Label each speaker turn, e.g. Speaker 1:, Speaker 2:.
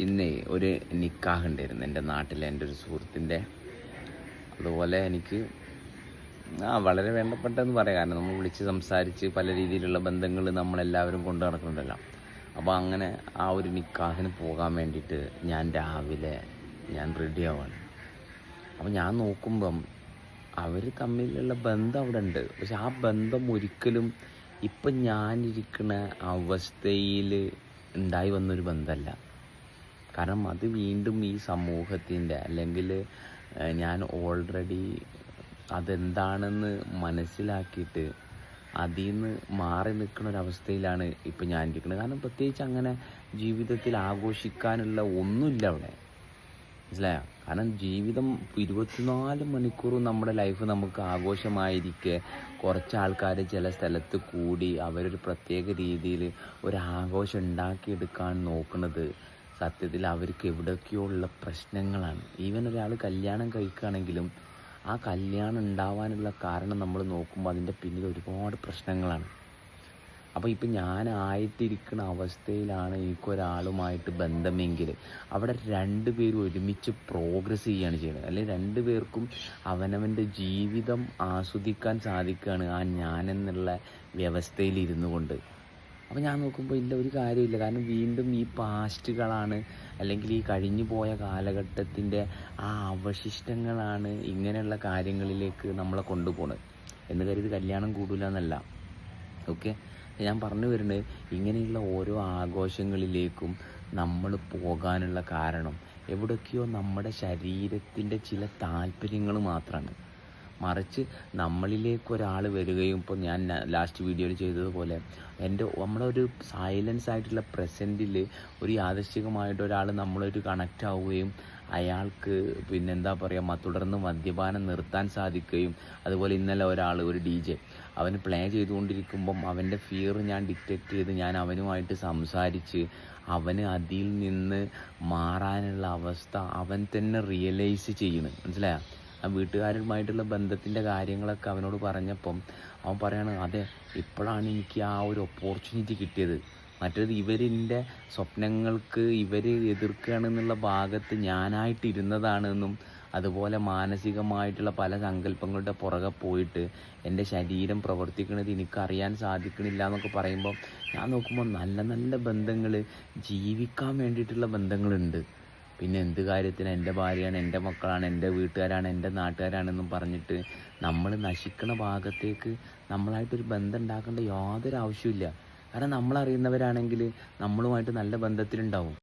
Speaker 1: ഇന്ന് ഒരു നിക്കാഹ് ഉണ്ടായിരുന്നു എന്റെ നാട്ടിലെ എന്റെ ഒരു സുഹൃത്തിന്റെ. അതുപോലെ എനിക്ക് ആ വളരെ വേണ്ടപ്പെട്ടെന്ന് പറയാം. കാരണം നമ്മൾ വിളിച്ച് സംസാരിച്ച് പല രീതിയിലുള്ള ബന്ധങ്ങൾ നമ്മളെല്ലാവരും കൊണ്ടു നടക്കുന്നുണ്ടല്ലോ. അപ്പോൾ അങ്ങനെ ആ ഒരു നിക്കാഹിന് പോകാൻ വേണ്ടിയിട്ട് ഞാൻ രാവിലെ ഞാൻ റെഡി ആവാണ് അപ്പോൾ ഞാൻ നോക്കുമ്പം അവർ തമ്മിലുള്ള ബന്ധം അവിടെ ഉണ്ട്. പക്ഷെ ആ ബന്ധം ഒരിക്കലും ഇപ്പം ഞാനിരിക്കുന്ന അവസ്ഥയിൽ ഉണ്ടായി വന്നൊരു ബന്ധമല്ല കാരണം അത് വീണ്ടും ഈ സമൂഹത്തിന്റെ അല്ലെങ്കിൽ ഞാൻ ഓൾറെഡി അതെന്താണെന്ന് മനസ്സിലാക്കിയിട്ട് അതിൽ നിന്ന് മാറി നിൽക്കുന്ന ഒരവസ്ഥയിലാണ് ഇപ്പം ഞാൻ ഇരിക്കുന്നത്. കാരണം പ്രത്യേകിച്ച് അങ്ങനെ ജീവിതത്തിൽ ആഘോഷിക്കാനുള്ള ഒന്നുമില്ല അവിടെ. മനസ്സിലായോ? കാരണം ജീവിതം ഇരുപത്തിനാല് മണിക്കൂറും നമ്മുടെ ലൈഫ് നമുക്ക് ആഘോഷമായിരിക്കെ. കുറച്ച് ആൾക്കാർ ചില സ്ഥലത്ത് കൂടി അവരൊരു പ്രത്യേക രീതിയിൽ ഒരു ആഘോഷം ഉണ്ടാക്കിയെടുക്കാൻ നോക്കുന്നത് സത്യത്തിൽ അവർക്ക് എവിടെയൊക്കെയോ ഉള്ള പ്രശ്നങ്ങളാണ്. ഈവൻ ഒരാൾ കല്യാണം കഴിക്കുകയാണെങ്കിലും ആ കല്യാണം ഉണ്ടാവാനുള്ള കാരണം നമ്മൾ നോക്കുമ്പോൾ അതിന്റെ പിന്നിൽ ഒരുപാട് പ്രശ്നങ്ങളാണ്. അപ്പോൾ ഇപ്പം ഞാനായിട്ടിരിക്കുന്ന അവസ്ഥയിലാണ് എനിക്കൊരാളുമായിട്ട് ബന്ധമെങ്കിൽ അവിടെ രണ്ട് പേരും ഒരുമിച്ച് പ്രോഗ്രസ് ചെയ്യുകയാണ് ചെയ്യുന്നത്. അല്ലെങ്കിൽ രണ്ട് പേർക്കും അവനവന്റെ ജീവിതം ആസ്വദിക്കാൻ സാധിക്കുകയാണ് ആ ഞാനെന്നുള്ള വ്യവസ്ഥയിൽ ഇരുന്നു കൊണ്ട്. അപ്പോൾ ഞാൻ നോക്കുമ്പോൾ ഇല്ല ഒരു കാര്യമില്ല കാരണം വീണ്ടും ഈ പാസ്റ്റുകളാണ് അല്ലെങ്കിൽ ഈ കഴിഞ്ഞു പോയ കാലഘട്ടത്തിന്റെ ആ അവശിഷ്ടങ്ങളാണ് ഇങ്ങനെയുള്ള കാര്യങ്ങളിലേക്ക് നമ്മളെ കൊണ്ടുപോകുന്നത് എന്ന് കരുതി കല്യാണം കൂടില്ല എന്നല്ല ഓക്കെ? ഞാൻ പറഞ്ഞു വരുന്നത് ഇങ്ങനെയുള്ള ഓരോ ആഘോഷങ്ങളിലേക്കും നമ്മൾ പോകാനുള്ള കാരണം എവിടൊക്കെയോ നമ്മുടെ ശരീരത്തിന്റെ ചില താല്പര്യങ്ങൾ മാത്രമാണ് മറിച്ച് നമ്മളിലേക്ക് ഒരാൾ വരികയും ഇപ്പോൾ ഞാൻ ലാസ്റ്റ് വീഡിയോയിൽ ചെയ്തതുപോലെ എന്റെ നമ്മുടെ ഒരു സൈലൻസ് ആയിട്ടുള്ള പ്രസന്റിൽ ഒരു യാദൃശ്ചികമായിട്ട് ഒരാൾ നമ്മളൊരു കണക്റ്റ് ആവുകയും അയാൾക്ക് പിന്നെന്താ പറയുക തുടർന്ന് മദ്യപാനം നിർത്താൻ സാധിക്കുകയും അതുപോലെ ഇന്നലെ ഒരാൾ ഒരു ഡി ജെ അവന് പ്ലേ ചെയ്തുകൊണ്ടിരിക്കുമ്പം അവന്റെ ഫിയർ ഞാൻ ഡിറ്റക്റ്റ് ചെയ്ത് ഞാൻ അവനുമായിട്ട് സംസാരിച്ച് അവന് അതിൽ നിന്ന് മാറാനുള്ള അവസ്ഥ അവൻ തന്നെ റിയലൈസ് ചെയ്യുന്നു മനസ്സിലായോ? വീട്ടുകാരുമായിട്ടുള്ള ബന്ധത്തിന്റെ കാര്യങ്ങളൊക്കെ അവനോട് പറഞ്ഞപ്പം അവൻ പറയാണ് അതെ ഇപ്പോഴാണ് എനിക്ക് ആ ഒരു ഓപ്പർച്യൂണിറ്റി കിട്ടിയത്. മറ്റേത് ഇവരിന്റെ സ്വപ്നങ്ങൾക്ക് ഇവർ എതിർക്കുകയാണെന്നുള്ള ഭാഗത്ത് ഞാനായിട്ട് ഇരുന്നതാണെന്നും അതുപോലെ മാനസികമായിട്ടുള്ള പല സങ്കല്പങ്ങളുടെ പുറകെ പോയിട്ട് എന്റെ ശരീരം പ്രവർത്തിക്കുന്നത് എനിക്കറിയാൻ സാധിക്കണില്ല എന്നൊക്കെ പറയുമ്പോൾ ഞാൻ നോക്കുമ്പോൾ നല്ല നല്ല ബന്ധങ്ങൾ ജീവിക്കാൻ വേണ്ടിയിട്ടുള്ള ബന്ധങ്ങളുണ്ട്. പിന്നെ എന്ത് കാര്യത്തിന് എന്റെ ഭാര്യയാണ് എന്റെ മക്കളാണ് എന്റെ വീട്ടുകാരാണ് എന്റെ നാട്ടുകാരാണെന്നും പറഞ്ഞിട്ട് നമ്മൾ നശിക്കണ ഭാഗത്തേക്ക് നമ്മളായിട്ടൊരു ബന്ധം ഉണ്ടാക്കേണ്ട യാതൊരു ആവശ്യമില്ല കാരണം നമ്മളറിയുന്നവരാണെങ്കിൽ നമ്മളുമായിട്ട് നല്ല ബന്ധത്തിലുണ്ടാവും.